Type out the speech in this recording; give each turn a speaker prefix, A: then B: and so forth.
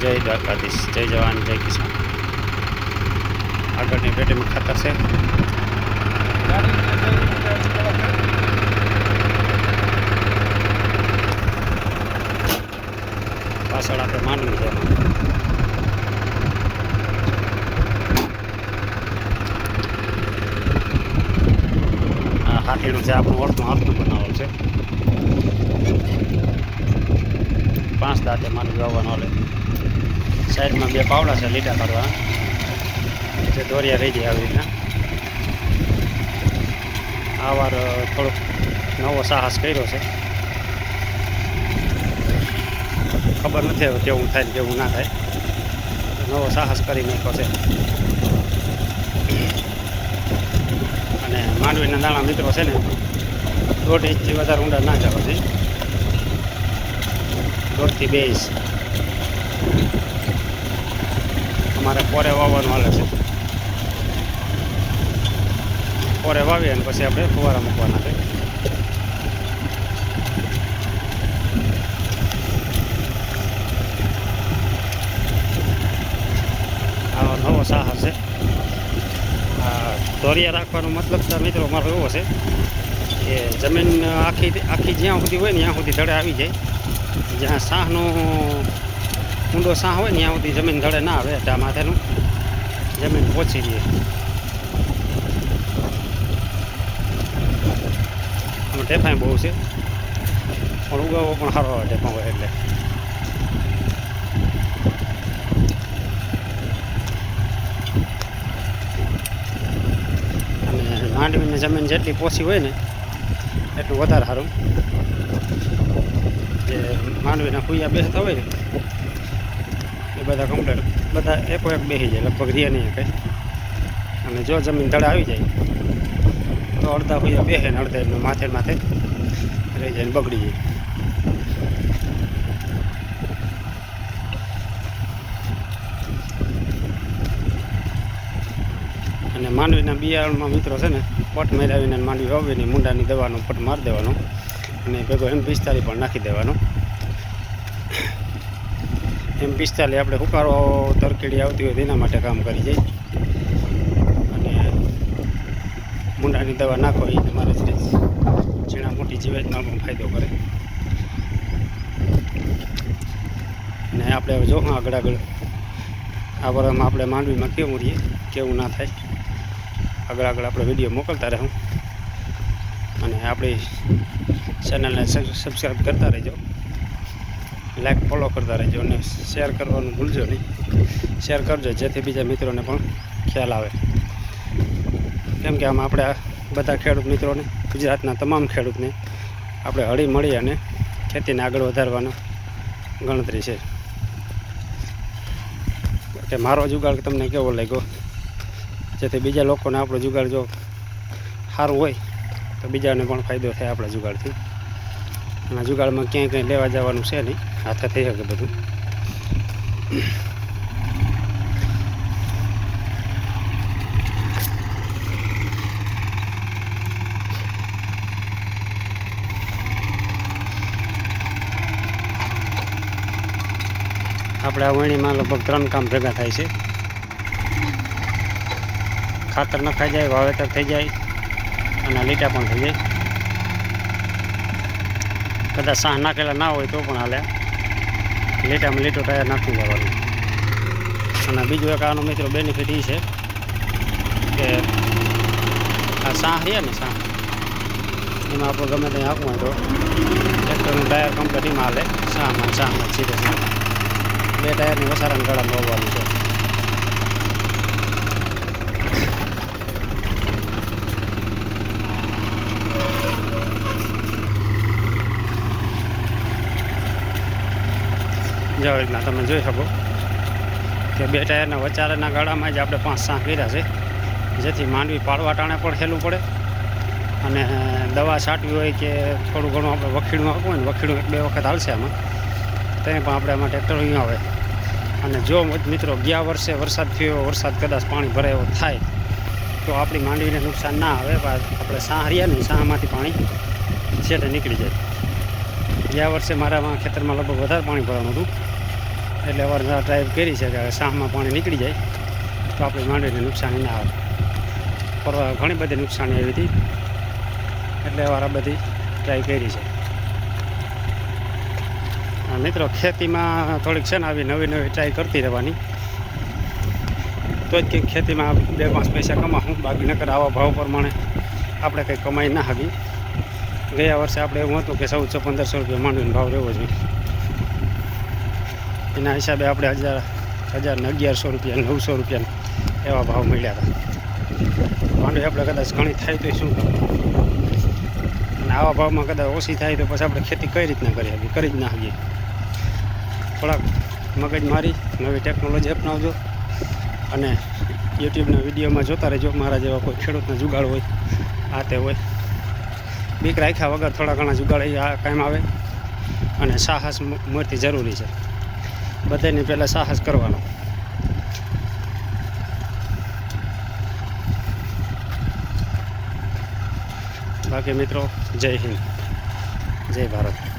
A: જય દ્વારકાધીશ, જય જવાન, જય કિસાન. આગળની પેટીમાં ખાતર છે. પાછળ આપણે માંડવી છે હાથીનું છે આપણું ઓળખું હાથનું બનાવેલું છે. પાંચ દાંતે માંડવી આવવાનું હાલે. સાઈડમાં બે પાવડા છે લીટા કાઢવા જે દોરિયા રહી જાય આવી રીતના. આ વાર થોડોક નવો સાહસ કર્યો છે. ખબર નથી હવે કેવું થાય ને કેવું ના થાય. નવો સાહસ કરી નાખ્યો છે. અને માંડવીના નાના મિત્રો છે ને, દોઢ ઇંચથી વધારે ઊંડા ના જવા દોઢથી બે ઇંચ. અમારે પોરે વાવવાનું હાલે છે. પોરે વાવીએ અને પછી આપણે ફુવારા મૂકવાના છે. આવો નવો સાહસ છે. આ ધોરિયા રાખવાનો મતલબ સર મિત્રો મારો એવો છે કે જમીન આખી આખી જ્યાં સુધી હોય ને ત્યાં સુધી ધડે આવી જાય. જ્યાં સાહનો ઊંડો સાહ હોય ત્યાં સુધી જમીન ધડે ના આવે એટલે માથેનું જમીન પહોંચી જઈએ ટેફાઈ બહુ છે. પણ ઉગાવો પણ સારો આવે ટેફા હોય એટલે. અને માંડવીની જમીન જેટલી પોસી હોય ને, એટલું વધારે સારું. જે માંડવીના કુયા બેસતા હોય ને બધા કમ્પ્લેટ. બધા એકો એક બેસી જાય, લગભગ રહે નહીં કંઈ. અને જો જમીન તળે આવી જાય, તો અડધા હોય બેસે ને અડધા એમને માથે માથે રહી જાય ને બગડી જાય. અને માંડવીના બિયારણમાં મિત્રો છે ને, પટ મેળવીને માંડવી વાવીને મુંડાની દવાનો પટ મારી દેવાનો. અને ભેગો એમ પિસ્તાળી પણ નાખી દેવાનો. એમ પિસ્તાલી આપણે હુકારો, તરકેડી આવતી હોય તેના માટે કામ કરી જાય અને મુંડાની દવા નાખો, એ તમારે ઝીણા મોટી જીવાતમાં પણ ફાયદો કરે. અને આપણે હવે જો આગળ આગળ આ વરમાં આપણે માંડવીમાં કેવું રહીએ, કેવું ના થાય. આગળ આગળ આપણે વીડિયો મોકલતા રહું. અને આપણી ચેનલને સબસ્ક્રાઈબ કરતા રહેજો. લાઈક ફોલો કરતા રહેજો અને શેર કરવાનું ભૂલજો નહીં. શેર કરજો, જેથી બીજા મિત્રોને પણ ખ્યાલ આવે. કેમ કે આમાં આપણે બધા ખેડૂત મિત્રોને, ગુજરાતના તમામ ખેડૂતને આપણે હળી મળી અને ખેતીને આગળ વધારવાનો ગણતરી છે. કે મારો જુગાડ તમને કેવો લાગ્યો? જેથી બીજા લોકોને આપણો જુગાડ જો સારું હોય, તો બીજાને પણ ફાયદો થાય આપણા જુગાડથી. અને જુગાડમાં ક્યાંય કંઈ લેવા જવાનું છે નહીં. હાથે થઈ શકે બધું. આપણે આ વણીમાં લગભગ ત્રણ કામ ભેગા થાય છે. ખાતર નખાઈ જાય, વાવેતર થઈ જાય, અને લીટા પણ થઈ જાય. કદાચ સાહ નાખેલા ના હોય તો પણ હાલે. લીટામાં લીટો ટાયર નાખી દેવાનું અને બીજું એક આનો મિત્રો બેનિફિટ એ છે કે આ સાહ રહ્યા ને સાહ એમાં આપણે ગમે ત્યાં હાંકવું હોય તો ટ્રેક્ટરનું ટાયર કમ્પ્લીટ હાલે. સાહમાં સાહમાં સીધે સાહમાં બે ટાયરની વસારાને ગળામાં હોવાનું છે. જો રીતના તમે જોઈ શકો. કે બે ટાયરના વચારાના ગાળામાં જ આપણે પાંચ સાં કર્યા છે. જેથી માંડવી પાડવા ટાણે પણ હેલું પડે. અને દવા છાંટવી હોય કે થોડું ઘણું આપણે વખીણું આપવું હોય ને, વખીણું એક બે વખત હાલશે આમાં. તે પણ આપણે આમાં ટ્રેક્ટર અહીંયા આવે. અને જો મિત્રો ગયા વર્ષે વરસાદ થયો, વરસાદ કદાચ પાણી ભરે એવો થાય, તો આપણી માંડવીને નુકસાન ના આવે આપણે સાહ હરિયા ને સાહમાંથી પાણી છેટે નીકળી જાય. ગયા વર્ષે મારામાં ખેતરમાં લગભગ વધારે પાણી ભરવાનું હતું. એટલે અવારનવાર ડ્રાઈવ કરી છે કે શામમાં પાણી નીકળી જાય, તો આપણે માંડવીને નુકસાની ના આવે. ફરવા ઘણી બધી નુકસાની આવી હતી, એટલે અવાર આ બધી ટ્રાય કરી છે. મિત્રો ખેતીમાં થોડીક છે ને આવી નવી નવી ટ્રાય કરતી રહેવાની. તો જ કંઈક ખેતીમાં બે પાંચ પૈસા કમાવું બાકી નકર આવા ભાવ પ્રમાણે આપણે કંઈ કમાઈ ના હકી ગયા વર્ષે આપણે એવું હતું કે ચૌદસો પંદરસો રૂપિયા માંડવીનો ભાવ રહેવો જોઈએ. એના હિસાબે આપણે હજાર હજાર ને અગિયારસો રૂપિયા નવસો રૂપિયા એવા ભાવ મળ્યા હતા. માંડવી આપણે કદાચ ઘણી થાય તો શું અને આવા ભાવમાં કદાચ ઓછી થાય તો પછી આપણે ખેતી કઈ રીતના કરી શકીએ? કરી જ ના શકીએ. થોડાક મગજ મારી, નવી ટેકનોલોજી અપનાવજો. અને યુટ્યુબના વિડીયોમાં જોતા રહેજો. મારા જેવા કોઈ ખેડૂતના જુગાડ હોય, આ તે હોય. બીક રાખ્યા વગર થોડા ઘણા જુગાડ આ કામ આવે. અને સાહસ મળતી જરૂરી છે. બધાની પહેલાં સાહસ કરવાનો. બાકી મિત્રો જય હિન્દ. જય ભારત.